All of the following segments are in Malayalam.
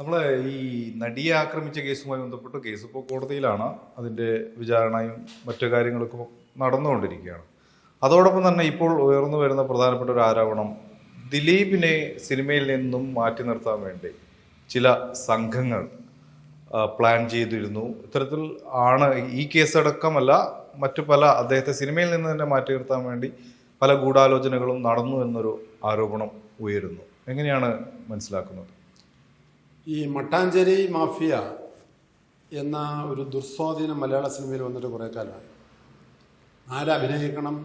നമ്മൾ ഈ നടിയെ ആക്രമിച്ച കേസുമായി ബന്ധപ്പെട്ട് കേസ് ഇപ്പോൾ കോടതിയിലാണ് അതിന്റെ വിചാരണയും മറ്റു കാര്യങ്ങളൊക്കെ നടന്നുകൊണ്ടിരിക്കുകയാണ്. അതോടൊപ്പം തന്നെ ഇപ്പോൾ ഉയർന്നു വരുന്ന പ്രധാനപ്പെട്ട ഒരു ആരോപണം ദിലീപിനെ സിനിമയിൽ നിന്നും മാറ്റി നിർത്താൻ വേണ്ടി ചില സംഘങ്ങൾ പ്ലാൻ ചെയ്തിരുന്നു. ഇത്തരത്തിൽ ആണ് ഈ കേസടക്കമല്ല മറ്റു പല അദ്ദേഹത്തെ സിനിമയിൽ നിന്ന് തന്നെ മാറ്റി നിർത്താൻ വേണ്ടി പല ഗൂഢാലോചനകളും നടന്നു എന്നൊരു ആരോപണം ഉയരുന്നു. എങ്ങനെയാണ് മനസ്സിലാക്കുന്നത്? ഈ മട്ടാഞ്ചേരി മാഫിയ എന്ന ഒരു ദുർസ്വാധീനം മലയാള സിനിമയിൽ വന്നിട്ട് കുറേ കാലമായി. ആരഭിനയിക്കണം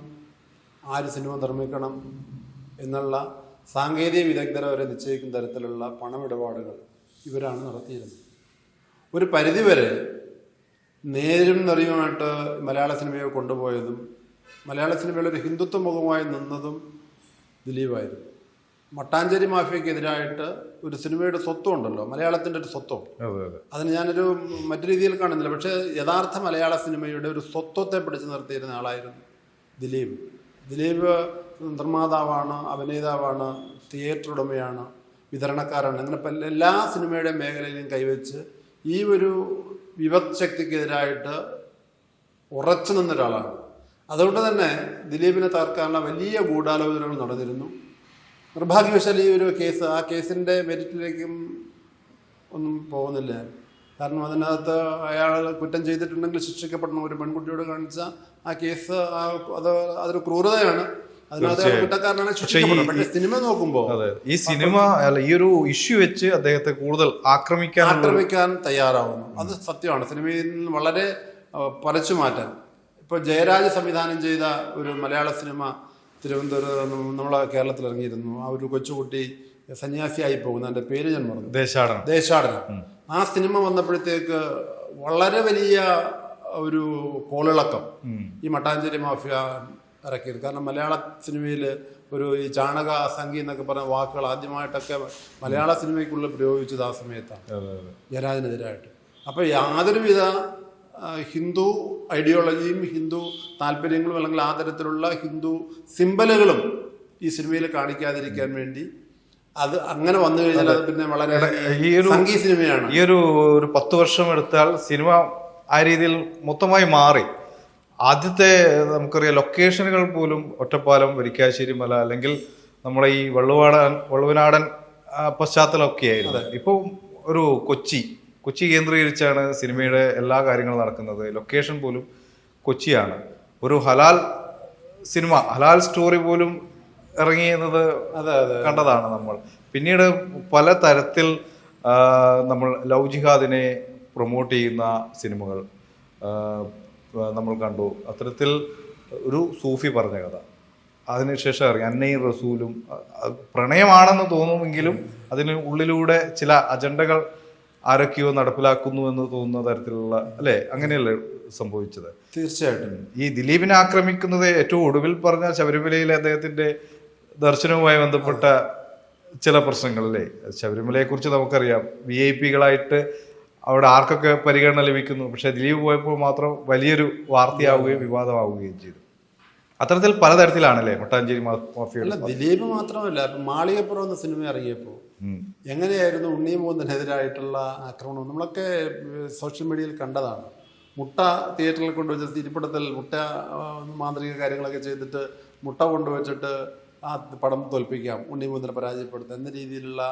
ആര് സിനിമ നിർമ്മിക്കണം എന്നുള്ള സാങ്കേതിക വിദഗ്ധരെ വരെ നിശ്ചയിക്കുന്ന തരത്തിലുള്ള പണമിടപാടുകൾ ഇവരാണ് നടത്തിയിരുന്നത്. ഒരു പരിധിവരെ നേരും നിറയുമായിട്ട് മലയാള സിനിമയെ കൊണ്ടുപോയതും മലയാള സിനിമയിൽ ഒരു ഹിന്ദുത്വ മുഖമായി നിന്നതും ദിലീപായിരുന്നു. മട്ടാഞ്ചേരി മാഫിയക്കെതിരായിട്ട് ഒരു സിനിമയുടെ സ്വത്വം ഉണ്ടല്ലോ മലയാളത്തിന്റെ ഒരു സ്വത്വം അതെ അതെ. അതിന് ഞാനൊരു മറ്റു രീതിയിൽ കാണുന്നില്ല. പക്ഷേ യഥാർത്ഥ മലയാള സിനിമയുടെ ഒരു സ്വത്വത്തെ പിടിച്ചു നിർത്തിയിരുന്ന ആളായിരുന്നു ദിലീപ്. ദിലീപ് നിർമ്മാതാവാണ് അഭിനേതാവാണ് തിയേറ്റർ ഉടമയാണ് വിതരണക്കാരാണ്. അങ്ങനെ പല എല്ലാ സിനിമയുടെ മേഖലയിലും കൈവച്ച് ഈ ഒരു വിപത് ശക്തിക്കെതിരായിട്ട് ഉറച്ചു നിന്ന ഒരാളാണ് അതുകൊണ്ട് തന്നെ ദിലീപിനെ തകർക്കാനുള്ള വലിയ ഗൂഢാലോചനകൾ നടന്നിരുന്നു. നിർഭാഗ്യവശാൽ ഈ ഒരു കേസ് ആ കേസിന്റെ മെരിറ്റിലേക്കും ഒന്നും പോകുന്നില്ല. കാരണം അതിനകത്ത് അയാൾ കുറ്റം ചെയ്തിട്ടുണ്ടെങ്കിൽ ശിക്ഷിക്കപ്പെടണം. ഒരു പെൺകുട്ടിയോട് കാണിച്ച ആ കേസ് അത് അതൊരു ക്രൂരതയാണ്. സിനിമ നോക്കുമ്പോൾ ഈ സിനിമ അല്ല ഈ ഒരു ഇഷ്യൂ വെച്ച് അദ്ദേഹത്തെ കൂടുതൽ ആക്രമിക്കാൻ ആക്രമിക്കാൻ തയ്യാറാവുന്നു. അത് സത്യമാണ്. സിനിമയിൽ നിന്ന് വളരെ ആ, പറിച്ചു മാറ്റാൻ. ഇപ്പൊ ജയരാജ് സംവിധാനം ചെയ്ത ഒരു മലയാള സിനിമ തിരുവനന്തപുരം നമ്മളെ കേരളത്തിൽ ഇറങ്ങിയിരുന്നു. ആ ഒരു കൊച്ചുകുട്ടി സന്യാസിയായി പോകുന്ന. എന്റെ പേര് ഞാൻ പറഞ്ഞു ദേശാടനം. ദേശാടനം. ആ സിനിമ വന്നപ്പോഴത്തേക്ക് വളരെ വലിയ ഒരു കോളിളക്കം ഈ മട്ടാഞ്ചേരി മാഫിയ ഇറക്കിയത്. കാരണം മലയാള സിനിമയിൽ ഒരു ഈ ചാണക സംഗീ എന്നൊക്കെ പറഞ്ഞ വാക്കുകൾ ആദ്യമായിട്ടൊക്കെ മലയാള സിനിമയ്ക്കുള്ളിൽ പ്രയോഗിച്ചത് ആ സമയത്താണ്. ജനാജിനെതിരായിട്ട് ജയരാജനെതിരായിട്ട്. അപ്പോൾ യാതൊരുവിധ ഹിന്ദു ഐഡിയോളജിയും ഹിന്ദു താല്പര്യങ്ങളും അല്ലെങ്കിൽ ആ തരത്തിലുള്ള ഹിന്ദു സിമ്പലുകളും ഈ സിനിമയിൽ കാണിക്കാതിരിക്കാൻ വേണ്ടി അത് അങ്ങനെ വന്നു കഴിഞ്ഞാൽ അത് പിന്നെ വളരെ ഈ ഒരു സംഗീത സിനിമയാണ്. ഈ ഒരു ഒരു പത്ത് വർഷം എടുത്താൽ സിനിമ ആ രീതിയിൽ മൊത്തമായി മാറി. ആദ്യത്തെ നമുക്കറിയാം ലൊക്കേഷനുകൾ പോലും ഒറ്റപ്പാലം വരിക്കാശ്ശേരി മല അല്ലെങ്കിൽ നമ്മുടെ ഈ വള്ളുവാടൻ വള്ളുവനാടൻ പശ്ചാത്തലമൊക്കെയായിരുന്നു. പശ്ചാത്തലമൊക്കെ ആയിരുന്നു ഇപ്പോൾ ഒരു കൊച്ചി കൊച്ചി കേന്ദ്രീകരിച്ചാണ് സിനിമയുടെ എല്ലാ കാര്യങ്ങളും നടക്കുന്നത്. ലൊക്കേഷൻ പോലും കൊച്ചിയാണ്. ഒരു ഹലാൽ സിനിമ ഹലാൽ സ്റ്റോറി പോലും ഇറങ്ങിയെന്നത് അതെ അതെ. കണ്ടതാണ് നമ്മൾ. പിന്നീട് പല തരത്തിൽ നമ്മൾ ലവ് ജിഹാദിനെ പ്രൊമോട്ട് ചെയ്യുന്ന സിനിമകൾ നമ്മൾ കണ്ടു. അത്തരത്തിൽ ഒരു സൂഫി പറഞ്ഞ കഥ. അതിനുശേഷം ഇറങ്ങി. അന്നയും റസൂലും പ്രണയമാണെന്ന് തോന്നുമെങ്കിലും അതിന് ഉള്ളിലൂടെ ചില അജണ്ടകൾ ആരൊക്കെയോ നടപ്പിലാക്കുന്നു എന്ന് തോന്നുന്ന തരത്തിലുള്ള അല്ലേ? അങ്ങനെയല്ലേ സംഭവിച്ചത്. തീർച്ചയായിട്ടും. ഈ ദിലീപിനെ ആക്രമിക്കുന്നത് ഏറ്റവും ഒടുവിൽ പറഞ്ഞ ശബരിമലയിലെ അദ്ദേഹത്തിന്റെ ദർശനവുമായി ബന്ധപ്പെട്ട ചില പ്രശ്നങ്ങളല്ലേ? ശബരിമലയെ കുറിച്ച് നമുക്കറിയാം വി ഐ പികളായിട്ട് അവിടെ ആർക്കൊക്കെ പരിഗണന ലഭിക്കുന്നു? പക്ഷെ ദിലീപ് പോയപ്പോൾ മാത്രം വലിയൊരു വാർത്തയാവുകയും വിവാദമാവുകയും ചെയ്തു. അത്തരത്തിൽ പലതരത്തിലാണല്ലേ മട്ടാഞ്ചേരി ദിലീപ് മാത്രമല്ല മാളികപ്പുറം എന്ന സിനിമ ഇറങ്ങിയപ്പോൾ ഉം. ഉണ്ണിയും ഉണ്ണിമൂന്നനെതിരായിട്ടുള്ള ആക്രമണം നമ്മളൊക്കെ സോഷ്യൽ മീഡിയയിൽ കണ്ടതാണ് മുട്ട തിയേറ്ററിൽ കൊണ്ടുവച്ച തിരിപ്പിടത്തിൽ മുട്ട മാന്ത്രിക കാര്യങ്ങളൊക്കെ ചെയ്തിട്ട് മുട്ട കൊണ്ടുവച്ചിട്ട് ആ പടം തോൽപ്പിക്കാം ഉണ്ണി മോഹനെ പരാജയപ്പെടുത്താം എന്ന രീതിയിലുള്ള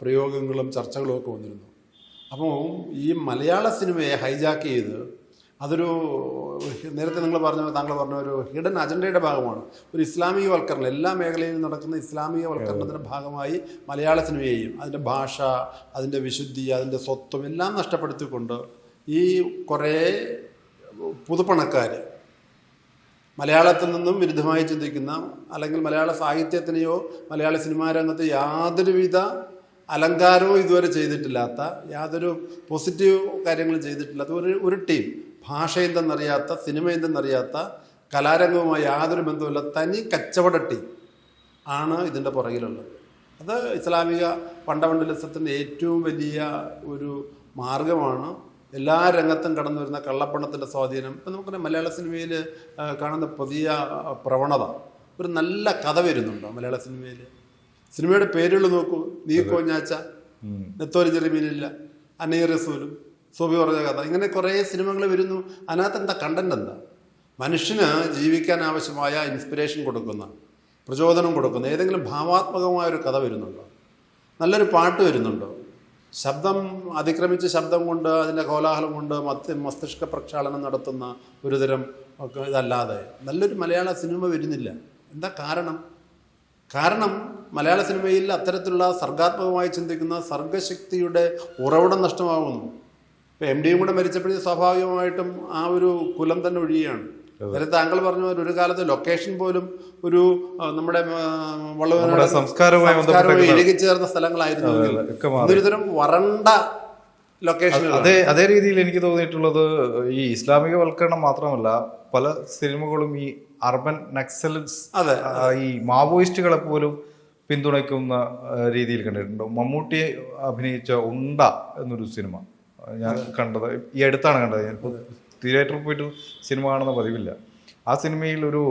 പ്രയോഗങ്ങളും ചർച്ചകളും ഒക്കെ വന്നിരുന്നു അപ്പോൾ ഈ മലയാള സിനിമയെ ഹൈജാക്ക് ചെയ്ത് അതൊരു നേരത്തെ നിങ്ങൾ പറഞ്ഞ താങ്കൾ പറഞ്ഞ ഒരു ഹിഡൻ അജണ്ടയുടെ ഭാഗമാണ്. ഒരു ഇസ്ലാമികവൽക്കരണം എല്ലാ മേഖലയിലും നടക്കുന്ന ഇസ്ലാമികവൽക്കരണത്തിന്റെ ഭാഗമായി മലയാള സിനിമയെയും അതിന്റെ ഭാഷ അതിന്റെ വിശുദ്ധി അതിന്റെ സ്വത്വം എല്ലാം നഷ്ടപ്പെടുത്തിക്കൊണ്ട് ഈ കുറേ പുതുപ്പണക്കാർ മലയാളത്തിൽ നിന്നും വിരുദ്ധമായി ചിന്തിക്കുന്ന അല്ലെങ്കിൽ മലയാള സാഹിത്യത്തിനെയോ മലയാള സിനിമാ രംഗത്ത് യാതൊരുവിധ അലങ്കാരവും ഇതുവരെ ചെയ്തിട്ടില്ലാത്ത യാതൊരു പോസിറ്റീവ് കാര്യങ്ങളും ചെയ്തിട്ടില്ലാത്ത ഒരു ഒരു ടീം ഭാഷ എന്തെന്നറിയാത്ത സിനിമ എന്തെന്നറിയാത്ത കലാരംഗവുമായി യാതൊരു ബന്ധവുമില്ല തനി കച്ചവട ടീം ആണ് ഇതിന്റെ പുറകിലുള്ളത്. അത് ഇസ്ലാമിക ഫണ്ടമെന്റലിസത്തിന്റെ ഏറ്റവും വലിയ ഒരു മാർഗമാണ്. എല്ലാ രംഗത്തും കടന്നു വരുന്ന കള്ളപ്പണത്തിന്റെ സ്വാധീനം. ഇപ്പം നമുക്കറിയാം മലയാള സിനിമയിൽ കാണുന്ന പുതിയ പ്രവണത. ഒരു നല്ല കഥ വരുന്നുണ്ടോ മലയാള സിനിമയിൽ? സിനിമയുടെ പേരുകൾ നോക്കൂ. നീ കോഞ്ഞാച്ച നെത്തോലി ചെറിമീനില്ല അനീ റസൂലും സോബി പറഞ്ഞ കഥ. ഇങ്ങനെ കുറേ സിനിമകൾ വരുന്നു. അതിനകത്ത് എന്താ കണ്ടന്റ് എന്താ? മനുഷ്യന് ജീവിക്കാൻ ആവശ്യമായ ഇൻസ്പിറേഷൻ കൊടുക്കുന്ന പ്രചോദനം കൊടുക്കുന്ന ഏതെങ്കിലും ഭാവാത്മകമായ ഒരു കഥ വരുന്നുണ്ടോ? നല്ലൊരു പാട്ട് വരുന്നുണ്ടോ? ശബ്ദം അതിക്രമിച്ച ശബ്ദം കൊണ്ട് അതിന്റെ കോലാഹലം കൊണ്ട് മത്ത് മസ്തിഷ്ക പ്രക്ഷാളനം നടത്തുന്ന ഒരുതരം ഇതല്ലാതെ നല്ലൊരു മലയാള സിനിമ വരുന്നില്ല. എന്താ കാരണം? കാരണം മലയാള സിനിമയിൽ അത്തരത്തിലുള്ള സർഗാത്മകമായി ചിന്തിക്കുന്ന സർഗശക്തിയുടെ ഉറവിടം നഷ്ടമാകുന്നു ഇപ്പം എം ഡിയും കൂടെ മരിച്ചപ്പോഴേ സ്വാഭാവികമായിട്ടും ആ ഒരു കുലം തന്നെ ഒഴിയുകയാണ്. നേരത്തെ താങ്കൾ പറഞ്ഞ പോലെ ഒരു കാലത്ത് ലൊക്കേഷൻ പോലും ഒരു നമ്മുടെ വള്ളുവനാട് സംസ്കാരവുമായി ഇഴുകിച്ചേർന്ന സ്ഥലങ്ങളായിരുന്നു ഒരുതരം വരണ്ട ലൊക്കേഷൻ അതേ അതേ രീതിയിൽ എനിക്ക് തോന്നിയിട്ടുള്ളത് ഈ ഇസ്ലാമികവൽക്കരണം മാത്രമല്ല പല സിനിമകളും ഈ അർബൻ നക്സലൻസ് അതെ. ഈ മാവോയിസ്റ്റുകളെ പോലും പിന്തുണയ്ക്കുന്ന രീതിയിൽ കണ്ടിട്ടുണ്ട്. മമ്മൂട്ടി അഭിനയിച്ച ഉണ്ട എന്നൊരു സിനിമ. ഞാൻ കണ്ടത്. ഈ അടുത്താണ് കണ്ടത് ഞാൻ. തിയേറ്ററിൽ പോയിട്ട് സിനിമ കാണുന്ന പതിവില്ല. ആ സിനിമയിൽ ഒരു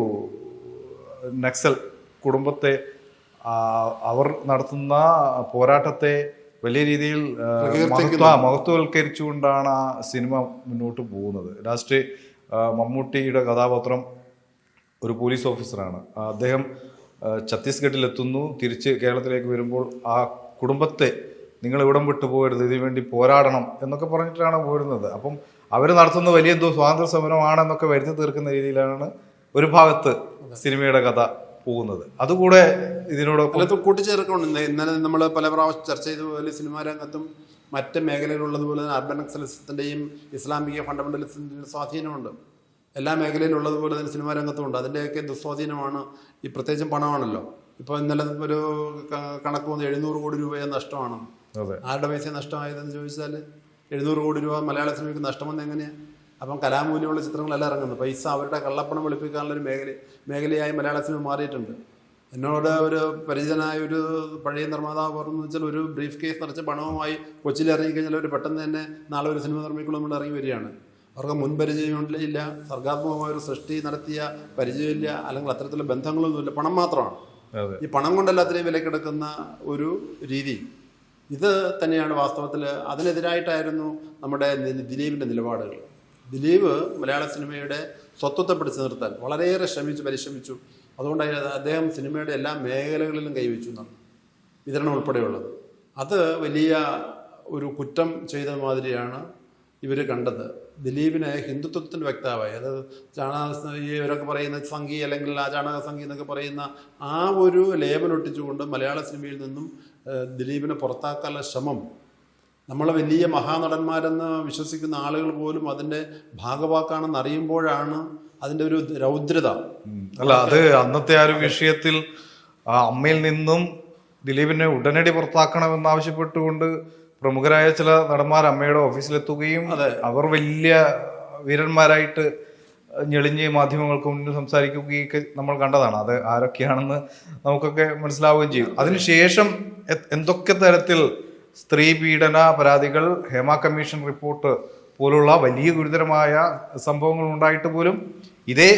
നക്സൽ കുടുംബത്തെ അവർ നടത്തുന്ന പോരാട്ടത്തെ വലിയ രീതിയിൽ മഹത്വ മഹത്വവൽക്കരിച്ചുകൊണ്ടാണ് ആ സിനിമ മുന്നോട്ട് പോകുന്നത്. ലാസ്റ്റ് മമ്മൂട്ടിയുടെ കഥാപാത്രം ഒരു പോലീസ് ഓഫീസറാണ്. അദ്ദേഹം ഛത്തീസ്ഗഡിലെത്തുന്നു. ഛത്തീസ്ഗഡിൽ എത്തുന്നു തിരിച്ച് കേരളത്തിലേക്ക് വരുമ്പോൾ ആ കുടുംബത്തെ നിങ്ങൾ ഇവിടം വിട്ടു പോകരുത് ഇതിനു വേണ്ടി പോരാടണം എന്നൊക്കെ പറഞ്ഞിട്ടാണ് പോരുന്നത്. അപ്പം അവർ നടത്തുന്ന വലിയ എന്തോ സ്വാതന്ത്ര്യ സമരമാണെന്നൊക്കെ വരുത്തി തീർക്കുന്ന രീതിയിലാണ് ഒരു ഭാഗത്ത് സിനിമയുടെ കഥ പോകുന്നത്. അതുകൂടെ ഇതിനോട് കൂട്ടിച്ചേർക്കുന്നുണ്ട്. ഇന്നലെ നമ്മൾ പല പ്രാവശ്യം ചർച്ച ചെയ്ത പോലെ സിനിമാ രംഗത്തും മറ്റ് മേഖലയിലുള്ളതുപോലെ തന്നെ അർബൻ നക്സലിസത്തിന്റെയും ഇസ്ലാമിക ഫണ്ടമെന്റലിസത്തിന്റെയും സ്വാധീനമുണ്ട്. എല്ലാ മേഖലയിലുള്ളതുപോലെ തന്നെ സിനിമാ രംഗത്തുമുണ്ട് അതിന്റെയൊക്കെ ദുസ്വാധീനമാണ് ഈ പ്രത്യേകിച്ചും പണമാണല്ലോ. ഇപ്പോൾ ഇന്നലെ ഒരു കണക്ക് വന്ന് എഴുന്നൂറ് കോടി രൂപയെ നഷ്ടമാണ്. ആരുടെ പൈസ നഷ്ടമായതെന്ന് ചോദിച്ചാൽ എഴുന്നൂറ് കോടി രൂപ മലയാള സിനിമയ്ക്ക് നഷ്ടം നഷ്ടമെന്ന് എങ്ങനെയാണ് അപ്പം കലാമൂല്യമുള്ള ചിത്രങ്ങളെല്ലാം ഇറങ്ങുന്നു. പൈസ അവരുടെ കള്ളപ്പണം വെളുപ്പിക്കാനുള്ള ഒരു മേഖല മേഖലയായി മലയാള സിനിമ മാറിയിട്ടുണ്ട്. എന്നോട് ഒരു പരിചിതനായ ഒരു പഴയ നിർമ്മാതാവ് പറഞ്ഞു വെച്ചാൽ ഒരു ബ്രീഫ് കേസ് നിറച്ച പണവുമായി കൊച്ചിയിൽ ഇറങ്ങിക്കഴിഞ്ഞാൽ അവർ പെട്ടെന്ന് തന്നെ നാളെ ഒരു സിനിമ നിർമ്മിക്കണമെന്ന് ഇറങ്ങി വരികയാണ് അവർക്ക് മുൻപരിചയമില്ല സർഗാത്മകമായ ഒരു സൃഷ്ടി നടത്തിയ പരിചയമില്ല അല്ലെങ്കിൽ അത്തരത്തിലുള്ള ബന്ധങ്ങളൊന്നുമില്ല. പണം മാത്രമാണ്. ഈ പണം കൊണ്ടല്ല അത്രയും വിലക്കെടുക്കുന്ന ഒരു രീതി. ഇത് തന്നെയാണ് വാസ്തവത്തിൽ അതിനെതിരായിട്ടായിരുന്നു നമ്മുടെ ദിലീപിന്റെ നിലപാടുകൾ. ദിലീപ് മലയാള സിനിമയുടെ സ്വത്വത്തെ പിടിച്ചു നിർത്താൻ വളരെയേറെ ശ്രമിച്ചു പരിശ്രമിച്ചു. അതുകൊണ്ട് അദ്ദേഹം സിനിമയുടെ എല്ലാ മേഖലകളിലും കൈവച്ചു എന്നാണ് വിതരണം ഉൾപ്പെടെയുള്ളത്. അത് വലിയ ഒരു കുറ്റം ചെയ്ത മാതിരിയാണ് ഇവർ കണ്ടത്. ദിലീപിനെ ഹിന്ദുത്വത്തിന്റെ വ്യക്താവായി അത് ചാണക ഇവരൊക്കെ പറയുന്ന സംഗീ അല്ലെങ്കിൽ ആ ചാണക സംഘി എന്നൊക്കെ പറയുന്ന ആ ഒരു ലേബൽ ഒട്ടിച്ചുകൊണ്ട് മലയാള സിനിമയിൽ നിന്നും ദിലീപിനെ പുറത്താക്കാനുള്ള ശ്രമം. നമ്മളെ വലിയ മഹാനടന്മാരെന്ന് വിശ്വസിക്കുന്ന ആളുകൾ പോലും അതിന്റെ ഭാഗവാക്കാണെന്ന് അറിയുമ്പോഴാണ് അതിന്റെ ഒരു രൗദ്രത. അല്ല അത് അന്നത്തെ ആ ഒരു വിഷയത്തിൽ ആ അമ്മയിൽ നിന്നും ദിലീപിനെ ഉടനടി പുറത്താക്കണമെന്ന് ആവശ്യപ്പെട്ടുകൊണ്ട് പ്രമുഖരായ ചില നടന്മാർ അമ്മയുടെ ഓഫീസിലെത്തുകയും അവർ വലിയ വീരന്മാരായിട്ട് ഞെളിഞ്ഞ് മാധ്യമങ്ങൾക്ക് മുന്നിൽ സംസാരിക്കുകയൊക്കെ നമ്മൾ കണ്ടതാണ്. അത് ആരൊക്കെയാണെന്ന് നമുക്കൊക്കെ മനസ്സിലാവുകയും ചെയ്യും. അതിനുശേഷം എന്തൊക്കെ തരത്തിൽ സ്ത്രീ പീഡന പരാതികൾ ഹേമ കമ്മീഷൻ റിപ്പോർട്ട് പോലുള്ള വലിയ ഗുരുതരമായ സംഭവങ്ങൾ ഉണ്ടായിട്ട് പോലും ഇതേ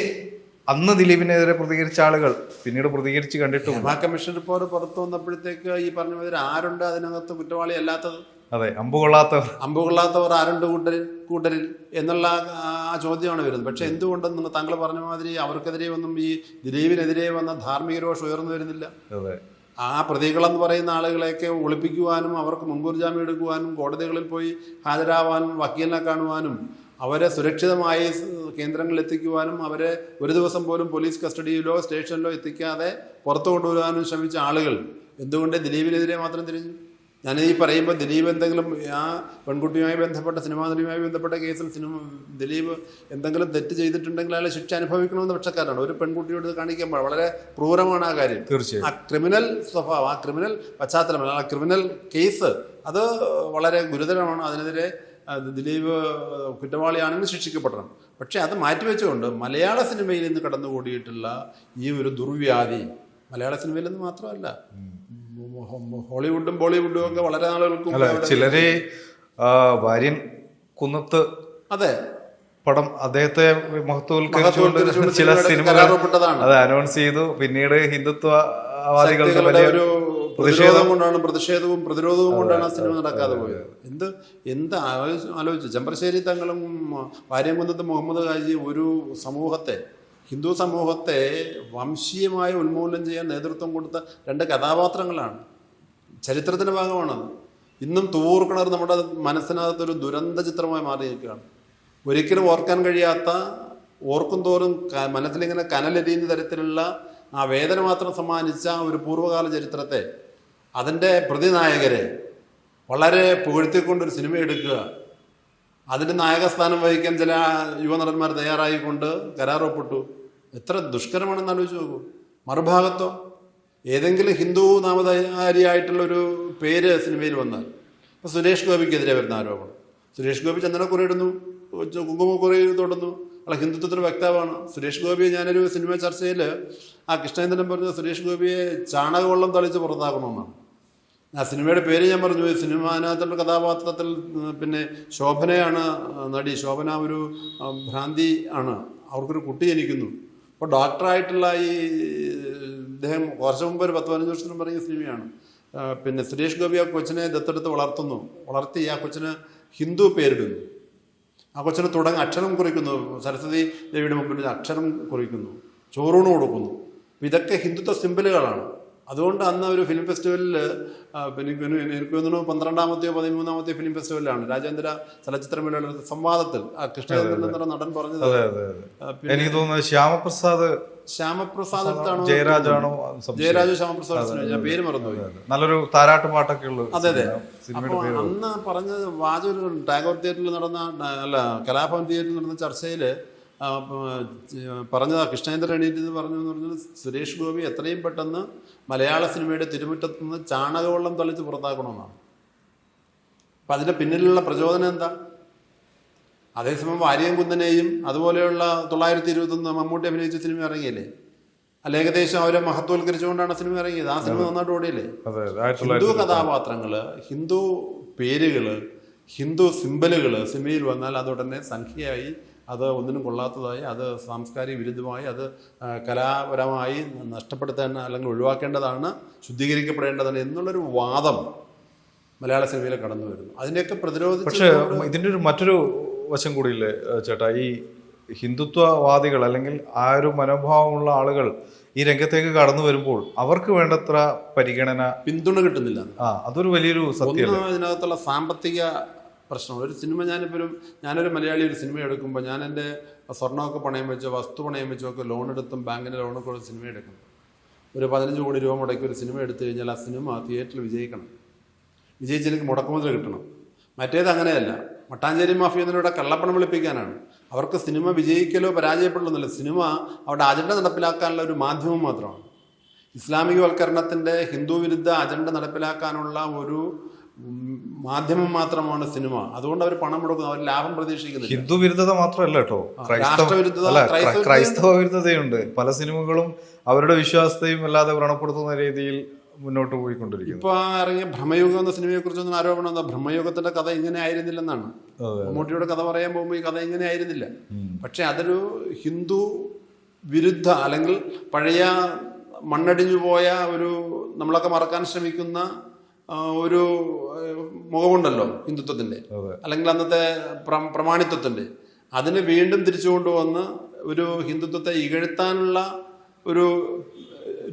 അന്ന് ദിലീപിനെതിരെ പ്രതികരിച്ച ആളുകൾ പിന്നീട് പ്രതികരിച്ച് കണ്ടിട്ടും ഹേമ കമ്മീഷൻ റിപ്പോർട്ട് പുറത്തു വന്നപ്പോഴത്തേക്ക് ഈ പറഞ്ഞ ആരുണ്ട് അതിനകത്ത് കുറ്റവാളി അല്ലാത്തത്? അതെ അമ്പ് കൊള്ളാത്തവർ. അമ്പ് കൊള്ളാത്തവർ ആരുണ്ട് കൂട്ടരിൽ കൂട്ടരിൽ? എന്നുള്ള ആ ചോദ്യമാണ് വരുന്നത്. പക്ഷെ എന്തുകൊണ്ടെന്ന് താങ്കൾ പറഞ്ഞ മാതിരി അവർക്കെതിരെ ഒന്നും ഈ ദിലീപിനെതിരെ വന്ന ധാർമ്മിക രോഷം ഉയർന്നു വരുന്നില്ല. അതെ. ആ പ്രതികളെന്ന് പറയുന്ന ആളുകളെയൊക്കെ ഒളിപ്പിക്കുവാനും അവർക്ക് മുൻകൂർ ജാമ്യം എടുക്കുവാനും കോടതികളിൽ പോയി ഹാജരാവാനും വക്കീലിനെ കാണുവാനും അവരെ സുരക്ഷിതമായി കേന്ദ്രങ്ങളിൽ എത്തിക്കുവാനും അവരെ ഒരു ദിവസം പോലും പോലീസ് കസ്റ്റഡിയിലോ സ്റ്റേഷനിലോ എത്തിക്കാതെ പുറത്തു കൊണ്ടുവരാനും ശ്രമിച്ച ആളുകൾ എന്തുകൊണ്ട് ദിലീപിനെതിരെ മാത്രം തിരിഞ്ഞു? ഞാൻ ഈ പറയുമ്പോൾ ദിലീപ് എന്തെങ്കിലും ആ പെൺകുട്ടിയുമായി ബന്ധപ്പെട്ട സിനിമാ നടിയുമായി ബന്ധപ്പെട്ട കേസിൽ സിനിമ ദിലീപ് എന്തെങ്കിലും തെറ്റ് ചെയ്തിട്ടുണ്ടെങ്കിൽ അയാളെ ശിക്ഷ അനുഭവിക്കണമെന്ന് പക്ഷക്കാരാണ് ഒരു പെൺകുട്ടിയോട് കാണിക്കുമ്പോൾ വളരെ ക്രൂരമാണ് ആ കാര്യം. തീർച്ചയായും. ആ ക്രിമിനൽ സ്വഭാവം ആ ക്രിമിനൽ പശ്ചാത്തലം ആ ക്രിമിനൽ കേസ് അത് വളരെ ഗുരുതരമാണ്. അതിനെതിരെ ദിലീപ് കുറ്റവാളിയാണെങ്കിൽ ശിക്ഷിക്കപ്പെടണം. പക്ഷേ അത് മാറ്റിവെച്ചുകൊണ്ട് മലയാള സിനിമയിൽ നിന്ന് കടന്നുകൂടിയിട്ടുള്ള ഈ ഒരു ദുർവ്യാധി മലയാള സിനിമയിൽ നിന്ന് മാത്രമല്ല. ഹോളിവുഡും ബോളിവുഡും ഒക്കെ വളരെ നാളുകൾക്കും ചിലരെ അല്ല ചിലര് വാര്യൻ കുന്നത്ത് അതെ. പടം അദ്ദേഹത്തെ മഹത്വവൽക്കരിച്ചുകൊണ്ട് ചില സിനിമകൾ. അത് അനൗൺസ് ചെയ്തു. പിന്നീട് ഹിന്ദുത്വ വലിയ പ്രതിഷേധം. കൊണ്ടാണ് പ്രതിഷേധവും പ്രതിരോധവും കൊണ്ടാണ് ആ സിനിമ നടക്കാതെ പോയത്. എന്ത് എന്ത് ആലോചി- ആലോചിച്ചു. ചെമ്പ്രശ്ശേരി തങ്ങളും വാര്യംകുന്നത്ത് മുഹമ്മദ് ഹാജി ഒരു സമൂഹത്തെ ഹിന്ദു സമൂഹത്തെ വംശീയമായ ഉന്മൂലനം ചെയ്യാൻ നേതൃത്വം കൊടുത്ത രണ്ട് കഥാപാത്രങ്ങളാണ്. ചരിത്രത്തിന്റെ ഭാഗമാണത്. ഇന്നും തൂർക്കിണർ നമ്മുടെ മനസ്സിനകത്തൊരു ദുരന്ത ചിത്രമായി മാറിയിരിക്കുകയാണ്. ഒരിക്കലും ഓർക്കാൻ കഴിയാത്ത ഓർക്കും തോറും മനസ്സിലിങ്ങനെ കനലെരിയുന്ന തരത്തിലുള്ള ആ വേദന മാത്രം സമ്മാനിച്ച ഒരു പൂർവകാല ചരിത്രത്തെ അതിന്റെ പ്രതിനായകരെ വളരെ പുകഴ്ത്തിക്കൊണ്ടൊരു സിനിമ എടുക്കുക. അതിന് നായകസ്ഥാനം വഹിക്കാൻ ചില യുവനടന്മാർ തയ്യാറായിക്കൊണ്ട് കരാറൊപ്പിട്ടു. എത്ര ദുഷ്കരമാണെന്ന് ആലോചിച്ച് നോക്കൂ. മറുഭാഗത്തോ ഏതെങ്കിലും ഹിന്ദു നാമധാരിയായിട്ടുള്ള ഒരു പേര് സിനിമയിൽ വന്നാൽ. അപ്പോൾ സുരേഷ് ഗോപിക്കെതിരെ വരുന്ന ആരോപണം. സുരേഷ് ഗോപി ചന്ദനക്കുറി ഇടുന്നു കുങ്കുമക്കുറി തൊടുന്നു അല്ല ഹിന്ദുത്വത്തിന് വക്താവാണ്. സുരേഷ് ഗോപിയെ ഞാനൊരു സിനിമ ചർച്ചയിൽ ആ കൃഷ്ണേന്ദ്രൻ പറഞ്ഞ സുരേഷ് ഗോപിയെ ചാണകവെള്ളം തളിച്ച് പുറത്താക്കണമെന്നാണ്. ആ സിനിമയുടെ പേര് ഞാൻ പറഞ്ഞു സിനിമ അതിനകത്തുള്ള കഥാപാത്രത്തിൽ പിന്നെ ശോഭനയാണ് നടി ശോഭന ഒരു ഭ്രാന്തി ആണ്. അവർക്കൊരു കുട്ടി ജനിക്കുന്നു. അപ്പോൾ ഡോക്ടറായിട്ടുള്ള ഈ ഇദ്ദേഹം കുറച്ച് മുമ്പ് ഒരു പത്ത് പതിനഞ്ച് വർഷത്തിന് പറഞ്ഞ സിനിമയാണ്. പിന്നെ സുരേഷ് ഗോപി ആ കൊച്ചിനെ ദത്തെടുത്ത് വളർത്തുന്നു. വളർത്തി ആ കൊച്ചിന് ഹിന്ദു പേരിടുന്നു. ആ കൊച്ചിന് തുടങ്ങി അക്ഷരം കുറിക്കുന്നു. സരസ്വതി ദേവിയുടെ മുമ്പിൽ അക്ഷരം കുറിക്കുന്നു. ചോറൂണ് കൊടുക്കുന്നു. ഇതൊക്കെ ഹിന്ദുത്വ സിമ്പലുകളാണ് അതുകൊണ്ട് അന്ന് ഒരു ഫിലിം ഫെസ്റ്റിവലിൽ എനിക്ക് തോന്നുന്നു പന്ത്രണ്ടാമത്തെയോ പതിമൂന്നാമത്തെയോ ഫിലിം ഫെസ്റ്റിവലിലാണ് രാജേന്ദ്ര ചലച്ചിത്രമേളയുടെ സംവാദത്തിൽ കൃഷ്ണചന്ദ്രൻ എന്ന നടൻ പറഞ്ഞത്. എനിക്ക് തോന്നുന്നത് ശ്യാമപ്രസാദ് ശ്യാമപ്രസാദ് അടുത്താണോ ജയരാജാണോ. ജയരാജു ശ്യാമപ്രസാദ്. ഞാൻ പേര് മറന്നുപോയി. നല്ലൊരു താരാട്ട് പാട്ടൊക്കെ ഉള്ളു അതെ അതെ. അപ്പോൾ അന്ന് പറഞ്ഞ വാചകം ടാഗോർ തിയേറ്ററിൽ നടന്ന അല്ല കലാഭവൻ തിയേറ്ററിൽ നടന്ന ചർച്ചയിൽ പറഞ്ഞത് കൃഷ്ണേന്ദ്ര എണീറ്റ് എന്ന് പറഞ്ഞു എന്ന് പറഞ്ഞാൽ സുരേഷ് ഗോപി എത്രയും പെട്ടെന്ന് മലയാള സിനിമയുടെ തിരുമുറ്റത്ത് നിന്ന് ചാണകവെള്ളം തളിച്ച് പുറത്താക്കണമെന്നാണ്. അപ്പം അതിന്റെ പിന്നിലുള്ള പ്രചോദനം എന്താ? അതേസമയം വാര്യം കുന്നനെയും അതുപോലെയുള്ള തൊള്ളായിരത്തി ഇരുപത്തൊന്ന് മമ്മൂട്ടി അഭിനയിച്ച സിനിമ ഇറങ്ങിയില്ലേ? അല്ല ഏകദേശം അവരെ മഹത്വവൽക്കരിച്ചുകൊണ്ടാണ് സിനിമ ഇറങ്ങിയത്. ആ സിനിമ നന്നായിട്ട് ഓടിയില്ലേ? ഹിന്ദു കഥാപാത്രങ്ങൾ ഹിന്ദു പേരുകൾ ഹിന്ദു സിമ്പലുകൾ സിനിമയിൽ വന്നാൽ അതുടനെ സംഖ്യയായി അത് ഒന്നിനും കൊള്ളാത്തതായി അത് സാംസ്കാരിക വിരുദ്ധമായി അത് കലാപരമായി നഷ്ടപ്പെടുത്താൻ അല്ലെങ്കിൽ ഒഴിവാക്കേണ്ടതാണ് ശുദ്ധീകരിക്കപ്പെടേണ്ടതാണ് എന്നുള്ളൊരു വാദം മലയാള സിനിമയിൽ കടന്നു വരുന്നു. അതിനെയൊക്കെ പ്രതിരോധിച്ച് പക്ഷേ ഇതിന്റെ ഒരു മറ്റൊരു വശം കൂടിയില്ലേ ചേട്ടാ ഈ ഹിന്ദുത്വവാദികൾ അല്ലെങ്കിൽ ആ ഒരു മനോഭാവമുള്ള ആളുകൾ ഈ രംഗത്തേക്ക് കടന്നു വരുമ്പോൾ അവർക്ക് വേണ്ടത്ര പരിഗണന പിന്തുണ കിട്ടുന്നില്ല. ആ അതൊരു വലിയൊരു സത്യം അതിനകത്തുള്ള സാമ്പത്തിക പ്രശ്നം. ഒരു സിനിമ ഞാനിപ്പോഴും ഞാനൊരു മലയാളി ഒരു സിനിമ എടുക്കുമ്പോൾ ഞാൻ എന്റെ സ്വർണമൊക്കെ പണയം വെച്ചോ വസ്തു പണയം വെച്ചോ ഒക്കെ ലോൺ എടുത്തും ബാങ്കിന്റെ ലോണൊക്കെ കൊടുത്ത് സിനിമ എടുക്കും. ഒരു പതിനഞ്ച് കോടി രൂപ മുടക്കി ഒരു സിനിമ എടുത്തു കഴിഞ്ഞാൽ ആ സിനിമ തിയേറ്ററിൽ വിജയിക്കണം. വിജയിച്ചില്ലെങ്കിൽ മുടക്കുമുതൽ കിട്ടണം. മറ്റേത് അങ്ങനെയല്ല. മട്ടാഞ്ചേരി മാഫിയതിലൂടെ കള്ളപ്പണം വെളുപ്പിക്കാനാണ്. അവർക്ക് സിനിമ വിജയിക്കലോ പരാജയപ്പെടലോ സിനിമ അവരുടെ അജണ്ട നടപ്പിലാക്കാനുള്ള ഒരു മാധ്യമം മാത്രമാണ്. ഇസ്ലാമികവൽക്കരണത്തിന്റെ ഹിന്ദു വിരുദ്ധ അജണ്ട നടപ്പിലാക്കാനുള്ള ഒരു മാധ്യമം മാത്രമാണ് സിനിമ. അതുകൊണ്ട് അവർ പണം കൊടുക്കുന്നു. അവർ ലാഭം പ്രതീക്ഷിക്കുന്നു ഹിന്ദു വിരുദ്ധത മാത്രമല്ല കേട്ടോ ക്രൈസ്തവ വിരുദ്ധതയുണ്ട് പല സിനിമകളും അവരുടെ വിശ്വാസത്തെയും അല്ലാതെ വ്രണപ്പെടുത്തുന്ന രീതിയിൽ മുന്നോട്ട് പോയിക്കൊണ്ടിരിക്കുന്നു. ഇപ്പൊ ഇറങ്ങിയ ഭ്രമയുഗം എന്ന സിനിമയെ കുറിച്ചൊന്നും ആരോപണം എന്താ? ഭ്രമയുഗത്തിന്റെ കഥ ഇങ്ങനെ ആയിരുന്നില്ലെന്നാണ്. മമ്മൂട്ടിയുടെ കഥ പറയാൻ പോകുമ്പോൾ ഈ കഥ ഇങ്ങനെ ആയിരുന്നില്ല. പക്ഷെ അതൊരു ഹിന്ദു വിരുദ്ധ അല്ലെങ്കിൽ പഴയ മണ്ണടിഞ്ഞു പോയ ഒരു നമ്മളൊക്കെ മറക്കാൻ ശ്രമിക്കുന്ന ഒരു മുഖമുണ്ടല്ലോ ഹിന്ദുത്വത്തിന്റെ. അല്ലെങ്കിൽ അന്നത്തെ പ്രമാണിത്വത്തിന്റെ. അതിനെ വീണ്ടും തിരിച്ചു കൊണ്ടുവന്ന് ഒരു ഹിന്ദുത്വത്തെ ഇകഴ്ത്താനുള്ള ഒരു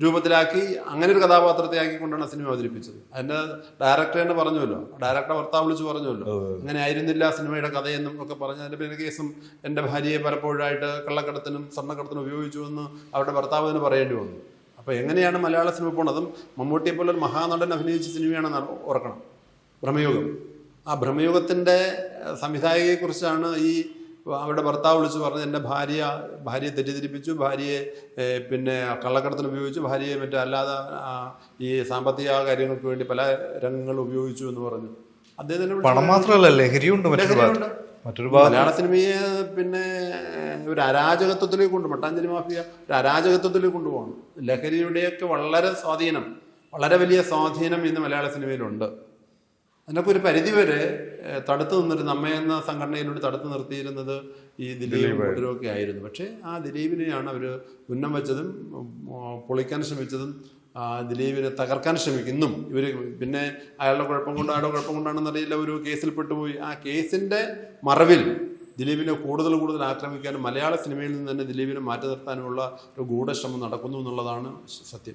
രൂപത്തിലാക്കി അങ്ങനെ ഒരു കഥാപാത്രത്തെ ആക്കിക്കൊണ്ടാണ് സിനിമ അവതരിപ്പിച്ചത്. അതിന്റെ ഡയറക്ടർ തന്നെ പറഞ്ഞുവല്ലോ. ഡയറക്ടർ ഭർത്താവ് വിളിച്ച് പറഞ്ഞുവല്ലോ. അങ്ങനെ ആയിരുന്നില്ല സിനിമയുടെ കഥയെന്നും ഒക്കെ പറഞ്ഞ് അതിന്റെ പിന്നെ കേസും എന്റെ ഭാര്യയെ പലപ്പോഴായിട്ട് കള്ളക്കടത്തിനും സ്വർണക്കടത്തിനും ഉപയോഗിച്ചു എന്ന് അവരുടെ ഭർത്താവ് തന്നെ പറയേണ്ടി വന്നു. അപ്പോൾ എങ്ങനെയാണ് മലയാള സിനിമ പോണതും മമ്മൂട്ടിയെ പോലെ ഒരു മഹാനടൻ അഭിനയിച്ച സിനിമയാണെന്ന് ഓർക്കണം ഭ്രമയോഗം ആ ഭ്രമയുഗത്തിന്റെ സംവിധായകയെക്കുറിച്ചാണ് ഈ അവരുടെ ഭർത്താവ് വിളിച്ച് പറഞ്ഞത്. എന്റെ ഭാര്യ ഭാര്യയെ തെറ്റിദ്ധരിപ്പിച്ചു. ഭാര്യയെ പിന്നെ കള്ളക്കടത്തിന് ഉപയോഗിച്ചു. ഭാര്യയെ മറ്റേ അല്ലാതെ ഈ സാമ്പത്തിക കാര്യങ്ങൾക്ക് വേണ്ടി പല രംഗങ്ങൾ ഉപയോഗിച്ചു എന്ന് പറഞ്ഞു. അദ്ദേഹത്തിന് പണം മാത്രമല്ല ലഹരിയുണ്ട് ലഹരിയുണ്ട്. മറ്റൊരു മലയാള സിനിമയെ പിന്നെ ഒരു അരാജകത്വത്തിലേക്ക് കൊണ്ട് മട്ടാഞ്ചേരി മാഫിയ ഒരു അരാജകത്വത്തിലേക്ക് കൊണ്ടുപോകണം. ലഹരിയുടെയൊക്കെ വളരെ സ്വാധീനം വളരെ വലിയ സ്വാധീനം ഇന്ന് മലയാള സിനിമയിലുണ്ട്. അതിനൊക്കെ ഒരു പരിധിവരെ തടുത്തു നിന്നിരുന്ന അമ്മ എന്ന സംഘടനയിലൂടെ തടുത്തു നിർത്തിയിരുന്നത് ഈ ദിലീപ് കൂട്ടരൊക്കെ ആയിരുന്നു. പക്ഷേ ആ ദിലീപിനെയാണ് അവർ ഉന്നം വെച്ചതും പൊളിക്കാൻ ശ്രമിച്ചതും ദിലീപിനെ തകർക്കാൻ ശ്രമിക്കുന്നും ഇവർ പിന്നെ അയാളുടെ കുഴപ്പം കൊണ്ട് അയാളുടെ കുഴപ്പം കൊണ്ടാണെന്നറിയില്ല ഒരു കേസിൽ പെട്ടുപോയി. ആ കേസിന്റെ മറവിൽ ദിലീപിനെ കൂടുതൽ കൂടുതൽ ആക്രമിക്കാനും മലയാള സിനിമയിൽ നിന്ന് തന്നെ ദിലീപിനെ മാറ്റി നിർത്താനുമുള്ള ഒരു ഗൂഢശ്രമം നടക്കുന്നു എന്നുള്ളതാണ് സത്യം.